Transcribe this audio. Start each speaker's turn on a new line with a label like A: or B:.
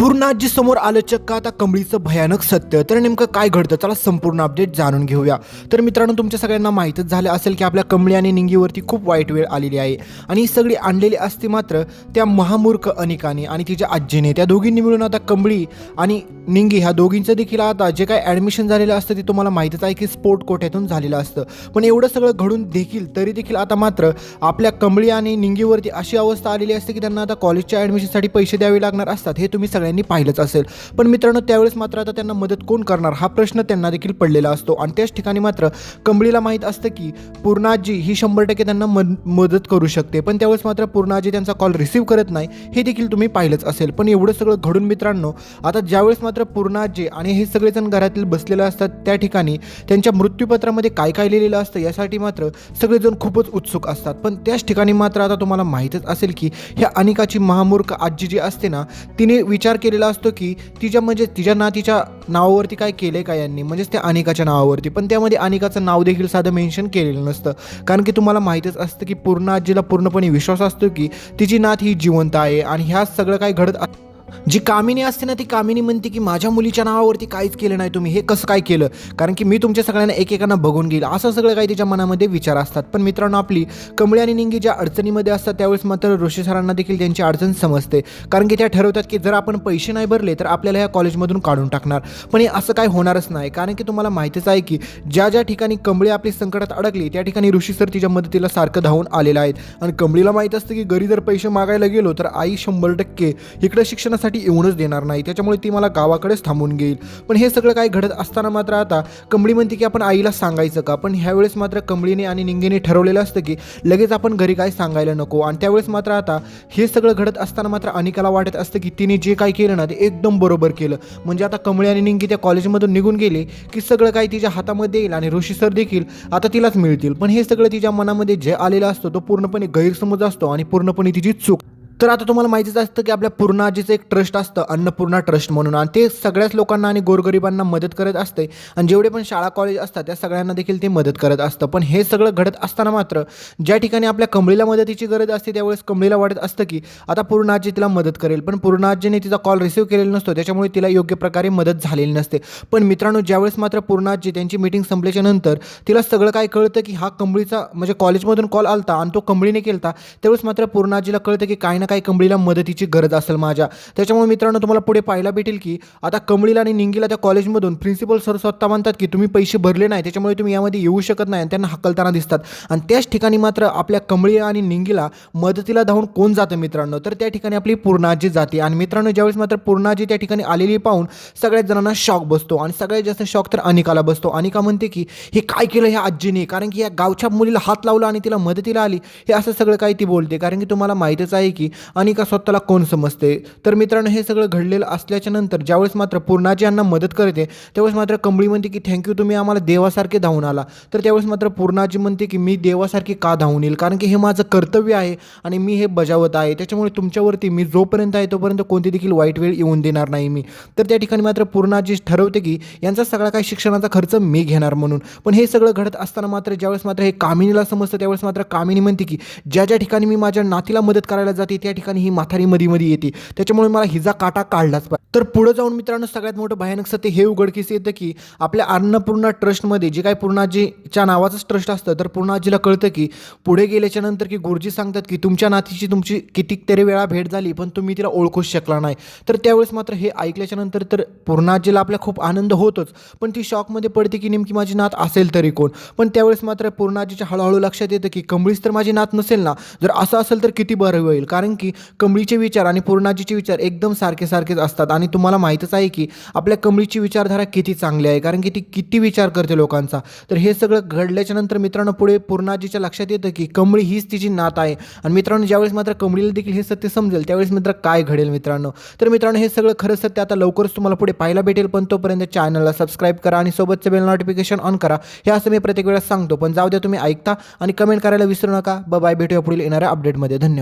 A: पूर्ण आजी समोर आलं चक्क. आता कमळीचं भयानक सत्य. तर नेमकं काय घडतं? चला संपूर्ण अपडेट जाणून घेऊया. तर मित्रांनो तुमच्या सगळ्यांना माहीतच झालं असेल की आपल्या कमळी आणि निंगीवरती खूप वाईट वेळ आलेली आहे. आणि ही सगळी आणलेली असते मात्र त्या महामूर्ख अनिकाने आणि तिच्या आजीने त्या दोघींनी मिळून आता कमळी आणि निंगी ह्या दोघींचं देखील आता जे काय ॲडमिशन झालेलं असतं ते तुम्हाला माहीतच आहे की स्पोर्ट कोठ्यातून झालेलं असतं. पण एवढं सगळं घडून देखील तरी देखील आता मात्र आपल्या कमळी आणि निंगीवरती अशी अवस्था आलेली असते की त्यांना आता कॉलेजच्या ॲडमिशनसाठी पैसे द्यावे लागणार असतात. हे तुम्ही सगळ्यांनी पाहिलंच असेल. पण मित्रांनो त्यावेळेस मात्र आता त्यांना मदत कोण करणार? हा प्रश्न त्यांना देखील पडलेला असतो. आणि त्याच ठिकाणी मात्र कंबळीला माहीत असतं की पूर्णाजी ही शंभर टक्के त्यांना मद मदत करू शकते. पण त्यावेळेस मात्र पूर्णाजी त्यांचा कॉल रिसीव्ह करत नाही. हे देखील तुम्ही पाहिलंच असेल. पण एवढं सगळं घडून मित्रांनो आता ज्यावेळेस मात्र पूर्णाजी आणि हे सगळेजण घरातील बसलेले असतात त्या ठिकाणी त्यांच्या मृत्यूपत्रामध्ये काय काय लिहिलेलं असतं यासाठी मात्र सगळेजण खूपच उत्सुक असतात. पण त्याच ठिकाणी मात्र आता तुम्हाला माहीतच असेल की ह्या अनिकाची महामूर्ख आजी जी असते ना तिने विचार केलेला असतो की तिच्या म्हणजे तिच्या ना तिच्या नावावरती काय केलंय का यांनी? म्हणजेच त्या अनिकाच्या नावावरती. पण त्यामध्ये अनिकाचं नाव देखील साधं मेन्शन केलेलं नसतं. कारण की तुम्हाला माहीतच असतं की पूर्ण आजीला पूर्णपणे विश्वास असतो की तिची नात ही जिवंत आहे आणि ह्या सगळं काय घडत जी कामिनी असते ना ती कामिनी म्हणते की माझ्या मुलीच्या नावावरती काहीच केलं नाही तुम्ही हे कसं काय केलं? कारण की मी तुमच्या सगळ्यांना एकेकांना बघून घेईल. असं सगळं काही तिच्या मनामध्ये विचार असतात. पण मित्रांनो आपली कमळी आणि निंगी ज्या अडचणीमध्ये असतात त्यावेळेस मात्र ऋषी सरांना देखील त्यांची अडचण समजते. कारण की त्या ठरवतात की जर आपण पैसे नाही भरले तर आपल्याला ह्या कॉलेजमधून काढून टाकणार. पण हे असं काय होणारच नाही. कारण की तुम्हाला माहितीच आहे की ज्या ज्या ठिकाणी कमळी आपली संकटात अडकली त्या ठिकाणी ऋषी सर तिच्या मदतीला सारखं धावून आलेलं आहेत. आणि कमळीला माहीत असतं की घरी जर पैसे मागायला गेलो तर आई शंभर टक्के इकडं शिक्षण शिक्षणासाठी येऊनच देणार नाही. त्याच्यामुळे ती मला गावाकडेच थांबून घेईल. पण हे सगळं काय घडत असताना मात्र आता कंबळी म्हणते की आपण आईला सांगायचं का? पण ह्यावेळेस मात्र कंबळीने आणि निंगेने ठरवलेलं असतं की लगेच आपण घरी काय सांगायला नको. आणि त्यावेळेस मात्र आता हे सगळं घडत असताना मात्र अनिकाला वाटत असतं की तिने जे काय केलं ना ते एकदम बरोबर केलं. म्हणजे आता कमळी आणि निंगी त्या कॉलेजमधून निघून गेले की सगळं काय तिच्या हातामध्ये येईल आणि ऋषी सर देखील आता तिलाच मिळतील. पण हे सगळं तिच्या मनामध्ये जे आलेलं असतं तो पूर्णपणे गैरसमज असतो आणि पूर्णपणे तिची चूक तर आता तुम्हाला माहितीच असतं की आपल्या पूर्णाजीचं एक ट्रस्ट असतं अन्नपूर्णा ट्रस्ट म्हणून. आणि ते सगळ्याच लोकांना आणि गोरगरिबांना मदत करत असते. आणि जेवढे पण शाळा कॉलेज असतात त्या सगळ्यांना देखील ते मदत करत असतं. पण हे सगळं घडत असताना मात्र ज्या ठिकाणी आपल्या कमळीला मदतीची गरज असते त्यावेळेस कमळीला वाटत असतं की आता पूर्णाजी तिला मदत करेल. पण पूर्णाजीने तिचा कॉल रिसीव्ह केलेला नसतो त्याच्यामुळे तिला योग्य प्रकारे मदत झालेली नसते. पण मित्रांनो ज्यावेळेस मात्र पूर्णाजी त्यांची मीटिंग संपल्याच्या नंतर तिला सगळं काय कळतं की हा कमळीचा म्हणजे कॉलेजमधून कॉल आलता आणि तो कमळीने केलता त्यावेळेस मात्र पूर्णाजीला कळतं की काही ना काही कंबळीला मदतीची गरज असेल माझ्या. त्याच्यामुळे मित्रांनो तुम्हाला पुढे पाहायला भेटेल की आता कंबळीला आणि निंगीला त्या कॉलेजमधून प्रिन्सिपल सर स्वतः म्हणतात की तुम्ही पैसे भरले नाही त्याच्यामुळे तुम्ही यामध्ये येऊ शकत नाही आणि त्यांना हकलताना दिसतात. आणि त्याच ठिकाणी मात्र आपल्या कंबळी आणि निंगीला मदतीला धावून कोण जातं मित्रांनो? तर त्या ठिकाणी आपली पूर्णाजी जाते. आणि मित्रांनो ज्यावेळेस मात्र पूर्णाजी त्या ठिकाणी आलेली पाहून सगळ्याच जणांना शॉक बसतो आणि सगळ्यात जास्त शॉक तर अनिकाला बसतो. अनिका म्हणते की हे काय केलं ह्या आजीने? कारण की या गावच्या मुलीला हात लावला आणि तिला मदतीला आली. हे असं सगळं काही ती बोलते. कारण की तुम्हाला माहीतच आहे की अनिका स्वतःला कोण समजते? तर मित्रांनो हे सगळं घडलेलं असल्याच्या नंतर ज्यावेळेस मात्र पूर्णाजी यांना मदत करते त्यावेळेस मात्र कमळी म्हणते की थँक्यू तुम्ही आम्हाला देवासारखे धावून आला. तर त्यावेळेस मात्र पूर्णाजी म्हणते की मी देवासारखी का धावून येईल? कारण की हे माझं कर्तव्य आहे आणि मी हे बजावत आहे. त्याच्यामुळे तुमच्यावरती मी जोपर्यंत आहे तोपर्यंत कोणती देखील वाईट वेळ येऊन देणार नाही मी. तर त्या ठिकाणी मात्र पूर्णाजी ठरवते की यांचा सगळा काही शिक्षणाचा खर्च मी घेणार म्हणून. पण हे सगळं घडत असताना मात्र ज्यावेळेस मात्र हे कामिनीला समजतं त्यावेळेस मात्र कामिनी म्हणते की ज्या ज्या ठिकाणी मी माझ्या नातीला मदत करायला जाते त्या त्या ठिकाणी ही माथारी मध्ये मध्ये येते. त्याच्यामुळे मला हिजा काटा काढलाच पाहिजे. तर पुढे जाऊन मित्रांनो सगळ्यात मोठं भयानक सत्य हे उघडकीस येतं की आपल्या अन्नपूर्णा ट्रस्टमध्ये जे काही पूर्णाजीच्या नावाचंच ट्रस्ट असतं तर पूर्णाजीला कळतं की पुढे गेल्याच्यानंतर की गुरुजी सांगतात की तुमच्या नातीची तुमची कितीतरी वेळा भेट झाली पण तुम्ही तिला ओळखूच शकला नाही. तर त्यावेळेस मात्र हे ऐकल्याच्या नंतर तर पूर्णाजीला आपल्या खूप आनंद होतोच. पण ती शॉकमध्ये पडते की नेमकी माझी नात असेल तरी कोण? पण त्यावेळेस मात्र पूर्णाजीच्या हळूहळू लक्षात येतं की कमळीच तर माझी नात नसेल ना? जर असं असेल तर किती बरं होईल? कारण कारण की कमळीचे विचार आणि पूर्णाजीचे विचार एकदम सारखे सारखेच असतात. आणि तुम्हाला माहीतच आहे की आपल्या कमळीची विचारधारा किती चांगली आहे. कारण की ती किती विचार करते लोकांचा. तर हे सगळं घडल्याच्या नंतर मित्रांनो पुढे पूर्णाजीच्या लक्षात येतं की कमळी हीच तिची नात आहे. आणि मित्रांनो ज्यावेळेस मात्र कमळीला देखील हे सत्य समजेल त्यावेळेस मित्र काय घडेल मित्रांनो? तर मित्रांनो हे सगळं खरं सत्य आता लवकरच तुम्हाला पुढे पाहायला भेटेल. पण तोपर्यंत चॅनलला सबस्क्राईब करा आणि सोबतचं बेल नोटिफिकेशन ऑन करा. हे असं मी प्रत्येक वेळेस सांगतो. पण जाऊ द्या तुम्ही ऐकता आणि कमेंट करायला विसरू नका. बाय भेटूया पुढील येणाऱ्या अपडेटमध्ये धन्यवाद.